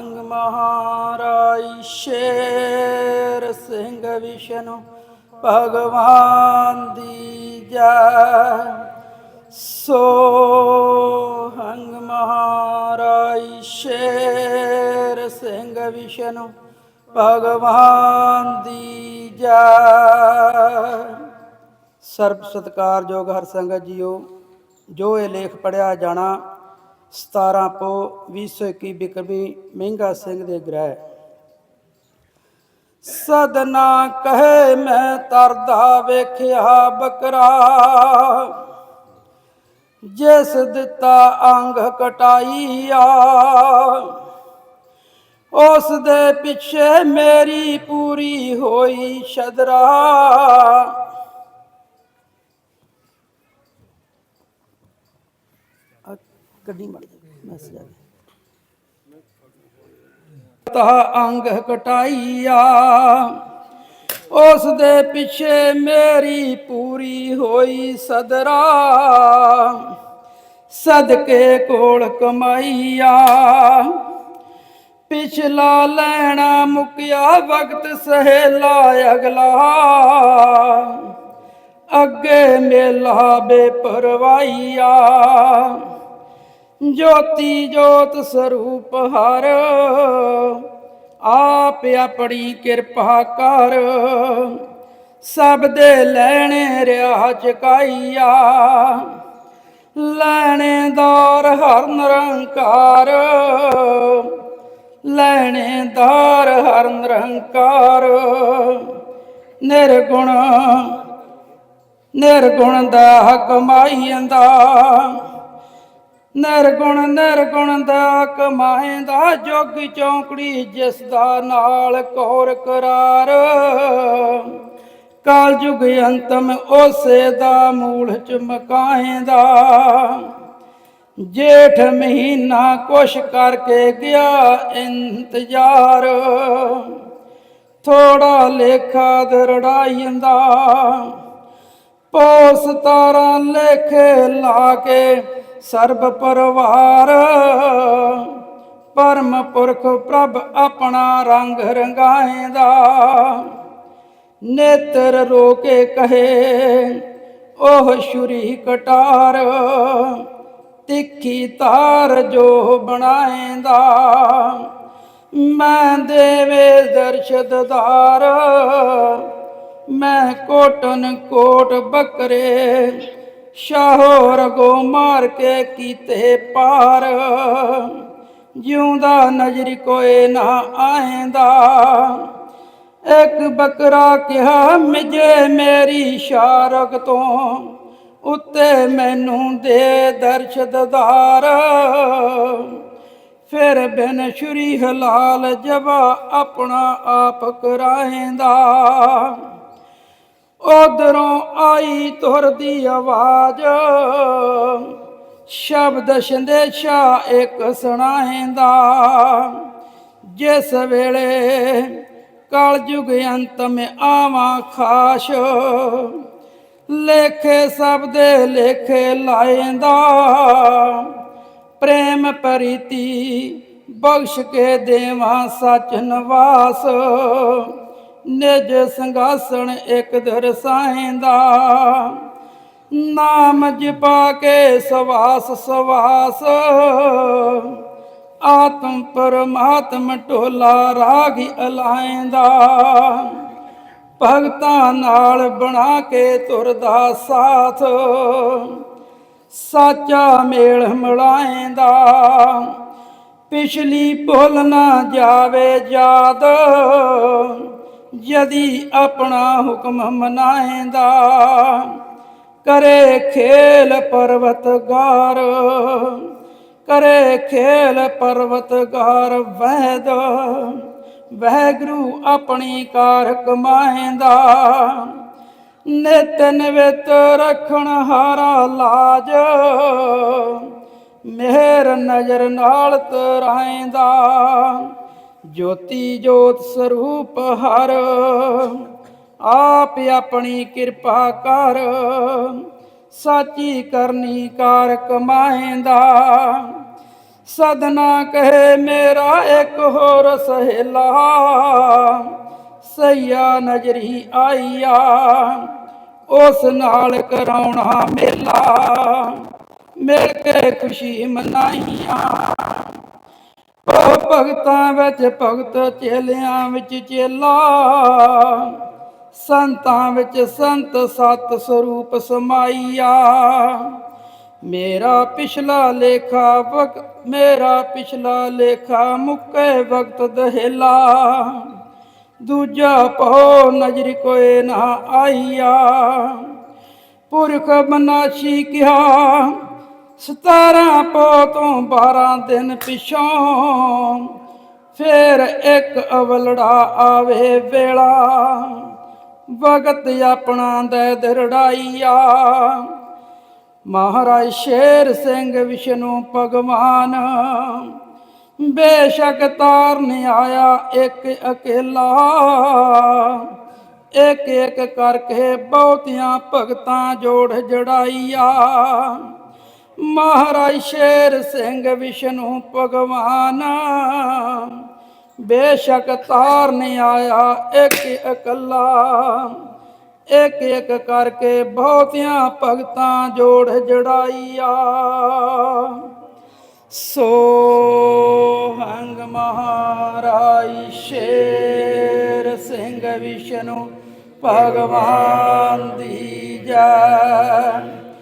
ਹੰਗ ਮਹਾਰਾਜ ਸ਼ੇਰ ਸਿੰਘ ਵਿਸ਼ਨੂੰ ਭਗਵਾਨ ਦੀ ਜੈ। ਸੋ ਹੰਗ ਮਹਾਰਾਜ ਸ਼ੇਰ ਸਿੰਘ ਵਿਸ਼ਨੂੰ ਭਗਵਾਨ ਦੀ ਜੈ। ਸਰਬ ਸਤਿਕਾਰਯੋਗ ਹਰ ਸੰਗਤ ਜੀਓ, ਜੋ ਇਹ ਲੇਖ ਪੜਿਆ ਜਾਣਾ 17 ਪੋ 2021 ਬਿਕਰਮੀ ਮਹਿੰਗਾ ਸਿੰਘ ਦੇ ਗ੍ਰਹਿ। ਸਦਨਾ ਕਹੇ ਮੈਂ ਤਰਦਾ ਵੇਖਿਆ ਬਕਰਾ, ਜਿਸ ਦਿੱਤਾ ਅੰਗ ਕਟਾਈਆ ਉਸ ਦੇ ਪਿੱਛੇ ਮੇਰੀ ਪੂਰੀ ਹੋਈ ਸ਼ਦਰਾ ਆ ਮੜ ਮੈਸੇਜ ਆ ਗਿਆ ਤਾ ਅੰਗ ਕਟਾਈਆ ਉਸ ਦੇ ਪਿੱਛੇ ਮੇਰੀ ਪੂਰੀ ਹੋਈ ਸਦਰਾ। ਸਦਕੇ ਕੋਲ ਕਮਾਈਆ, ਪਿਛਲਾ ਲੈਣਾ ਮੁਕਿਆ ਵਕਤ ਸਹੇਲਾ ਅਗਲਾ। ਅੱਗੇ ਮੇਲਾ ਬੇਪਰਵਾਈਆ ਜੋਤੀ ਜੋਤ ਸਰੂਪ ਹਰ, ਆਪ ਆਪਣੀ ਕਿਰਪਾ ਕਰ। ਸਭ ਦੇ ਲੈਣੇ ਰਿਆ ਚਕਾਈਆ। ਲੈਣੇਦਾਰ ਹਰ ਨਿਰੰਕਾਰ ਲੈਣੇਦਾਰ ਹਰ ਨਿਰੰਕਾਰ। ਨਿਰਗੁਣ ਨਿਰਗੁਣ ਦਾ ਕਮਾਈਂਦਾ ਨਿਰਗੁਣ ਨਿਰਗੁਣ ਦਾ ਕਮਾਇਂਦਾ ਜੋਗ ਚੌਂਕੜੀ ਜਿਸ ਦਾ ਨਾਲ ਕੌਰ ਕਰਾਰ। ਕਾਲ ਯੁਗ ਅੰਤਮ ਉਸੇ ਦਾ ਮੂਲ ਚਮਕਾਇਂਦਾ ਜੇਠ ਮਹੀਨਾ ਕੁਛ ਕਰਕੇ ਗਿਆ ਇੰਤਜ਼ਾਰ। ਥੋੜਾ ਲੇਖਾ ਦਰੜਾਈਂਦਾ ਪੋਸ ਤਾਰਾ ਲੇਖੇ ਲਾ ਕੇ ਸਰਬ ਪਰਵਾਰ। ਪਰਮ ਪੁਰਖ ਪ੍ਰਭ ਆਪਣਾ ਰੰਗ ਰੰਗਾਏਂਦਾ। ਨੇਤਰ ਰੋਕੇ ਕਹੇ, ਉਹ ਛੁਰੀ ਕਟਾਰ। ਤਿੱਖੀ ਤਾਰ ਜੋ ਬਣਾਏਂਦਾ। ਮੈਂ ਦੇਵੇ ਦਰਸ਼ਦਦਾਰ ਮੈਂ ਕੋਟਨ ਕੋਟ ਬੱਕਰੇ। ਸ਼ਾਹੋ ਰਗੋ ਮਾਰ ਕੇ ਕੀਤੇ ਪਾਰ। ਜਿਉਂਦਾ ਨਜ਼ਰ ਕੋਏ ਨਾ ਆਏਂਦਾ ਇੱਕ ਬੱਕਰਾ ਕਿਹਾ, ਮਿਜੇ ਮੇਰੀ ਸ਼ਾਰਕ ਤੋਂ, ਉੱਤੇ ਮੈਨੂੰ ਦੇ ਦਰਸ਼ਦਦਾਰ ਫਿਰ ਬਿਨ ਸ਼ੁਰੀ ਹਲਾਲ ਜਵਾ ਆਪਣਾ ਆਪ ਕਰਾਏਂਦਾ ਉਧਰੋਂ ਆਈ ਤੁਰ ਦੀ ਆਵਾਜ਼। ਸ਼ਬਦ ਸੰਦੇਸ਼ਾ ਇੱਕ ਸੁਣਾਏਂਦਾ ਜਿਸ ਵੇਲੇ ਕਲ ਯੁਗ ਅੰਤ ਮੇ ਆਵਾਂ ਖਾਸ਼। ਲੇਖੇ ਸਭ ਦੇ ਲੇਖੇ ਲਾਏਂਦਾ ਪ੍ਰੇਮ ਪ੍ਰੀਤੀ ਬਖਸ਼ ਕੇ ਦੇਵਾਂ ਸਚ ਨਿਵਾਸ। ਨਿਜ ਸੰਗਾਸਣ ਇੱਕ ਦਰਸਾਏਂਦਾ ਨਾਮ ਜਪਾ ਕੇ ਸਵਾਸ ਸਵਾਸ। ਆਤਮ ਪਰਮਾਤਮ ਟੋਲਾ ਰਾਗੀ ਅਲਾਏਂਦਾ ਭਗਤਾਂ ਨਾਲ ਬਣਾ ਕੇ ਤੁਰਦਾ ਸਾਥ। ਸਾਚਾ ਮੇਲ ਮਿਲਾਏਂਦਾ ਪਿਛਲੀ ਭੁੱਲ ਨਾ ਜਾਵੇ ਯਾਦ। ਯਦੀ ਆਪਣਾ ਹੁਕਮ ਮਨਾਏਂਦਾ ਕਰੇ ਖੇਲ ਪਰਵਤਗਾਰ ਕਰੇ ਖੇਲ ਪਰਵਤਗਾਰ ਵੈਦ ਵਹਿਗੁਰੂ ਆਪਣੀ ਕਾਰ ਕਮਾਏਂਦਾ ਨਿਤ ਨਿਵਿਤ ਰਖਣ ਹਾਰਾ ਲਾਜ ਮਿਹਰ ਨਜ਼ਰ ਨਾਲ ਤਰਾਏਂਦਾ ਜੋਤੀ ਜੋਤ ਸਰੂਪ ਹਰ, ਆਪ ਆਪਣੀ ਕਿਰਪਾ ਕਰ, ਸਾਚੀ ਕਰਨੀ ਕਾਰ ਕਮਾਏਂਦਾ। ਸਦਨਾ ਕਹੇ, ਮੇਰਾ ਇੱਕ ਹੋਰ ਸਹੇਲਾ, ਸਈਆ ਨਜਰੀ ਆਈਆ, ਉਸ ਨਾਲ ਕਰਾਉਣਾ ਮੇਲਾ, ਮਿਲ ਕੇ ਖੁਸ਼ੀ ਮਨਾਈਆਂ। ਭਗਤਾਂ ਵਿੱਚ ਭਗਤ ਚੇਲਿਆਂ ਵਿੱਚ ਚੇਲਾ, ਸੰਤਾਂ ਵਿੱਚ ਸੰਤ ਸਤ ਸਰੂਪ ਸਮਾਈਆ। ਮੇਰਾ ਪਿਛਲਾ ਲੇਖਾ ਵਕ, ਮੇਰਾ ਪਿਛਲਾ ਲੇਖਾ ਮੁੱਕੇ ਵਕਤ ਦਹੇਲਾ। ਦੂਜਾ ਪਹੋ ਨਜ਼ਰ ਕੋਏ ਨਾ ਆਈਆ। ਪੁਰਖ ਬਨਾਸ਼ੀ ਕਿਹਾ ਸਤਾਰਾਂ ਪੋ ਤੋਂ 12 ਦਿਨ ਪਿਛੋਂ ਫੇਰ ਇੱਕ ਅਵਲੜਾ ਆਵੇ ਵੇਲਾ। ਵਗਤ ਆਪਣਾ ਦੇ ਦਿਰੜਾਈਆ। ਮਹਾਰਾਜ ਸ਼ੇਰ ਸਿੰਘ ਵਿਸ਼ਨੂੰ ਭਗਵਾਨ, ਬੇਸ਼ਕ ਤਾਰਨ ਆਇਆ ਇੱਕ ਅਕੇਲਾ। ਇੱਕ ਇੱਕ ਕਰਕੇ ਬਹੁਤੀਆਂ ਭਗਤਾਂ ਜੋੜ ਜੜਾਈਆ। ਮਹਾਰਾਜ ਸ਼ੇਰ ਸਿੰਘ ਵਿਸ਼ਨੂੰ ਭਗਵਾਨ। ਬੇਸ਼ੱਕ ਤਾਰਨ ਆਇਆ, ਇੱਕ ਇਕੱਲਾ ਇੱਕ ਇੱਕ ਕਰਕੇ ਬਹੁਤੀਆਂ ਭਗਤਾਂ ਜੋੜ ਜੜਾਈਆ। ਸੋ ਹੰਗ ਮਹਾਰਾਜ ਸ਼ੇਰ ਸਿੰਘ ਵਿਸ਼ਨੂੰ ਭਗਵਾਨ ਦੀ ਜੈ।